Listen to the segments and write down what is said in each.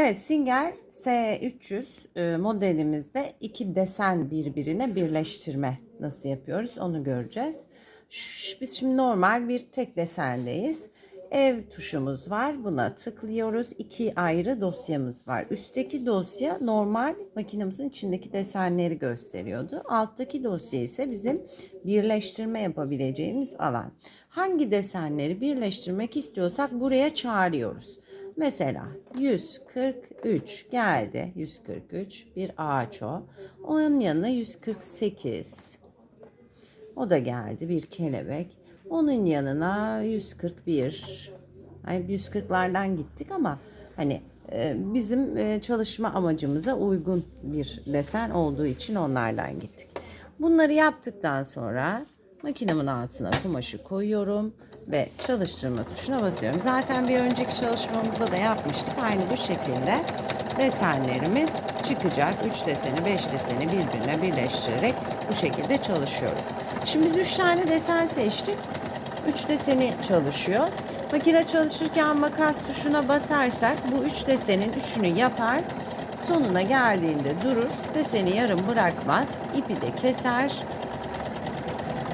Evet Singer S300 e, modelimizde iki desen birbirine birleştirme nasıl yapıyoruz onu göreceğiz. Biz şimdi normal bir tek desendeyiz. Ev tuşumuz var. Buna tıklıyoruz. İki ayrı dosyamız var. Üstteki dosya normal makinemizin içindeki desenleri gösteriyordu. Alttaki dosya ise bizim birleştirme yapabileceğimiz alan. Hangi desenleri birleştirmek istiyorsak buraya çağırıyoruz. Mesela 143 geldi. 143 bir ağaç o. Onun yanına 148. O da geldi bir kelebek. Onun yanına 141. Hani 140'lardan gittik ama hani e, bizim e, çalışma amacımıza uygun bir desen olduğu için onlardan gittik. Bunları yaptıktan sonra makinemin altına kumaşı koyuyorum ve çalıştırma tuşuna basıyorum. Zaten bir önceki çalışmamızda da yapmıştık. Aynı bu şekilde desenlerimiz çıkacak. 3 deseni, 5 deseni birbirine birleştirerek bu şekilde çalışıyoruz. Şimdi biz 3 tane desen seçtik. 3 deseni çalışıyor. Makine çalışırken makas tuşuna basarsak bu 3 desenin 3'ünü yapar. Sonuna geldiğinde durur. Deseni yarım bırakmaz. ipi de keser.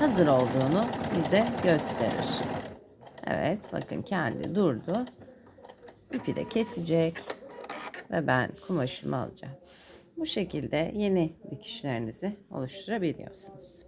Hazır olduğunu bize gösterir. Evet bakın kendi durdu. İpi de kesecek. Ve ben kumaşımı alacağım. Bu şekilde yeni dikişlerinizi oluşturabiliyorsunuz.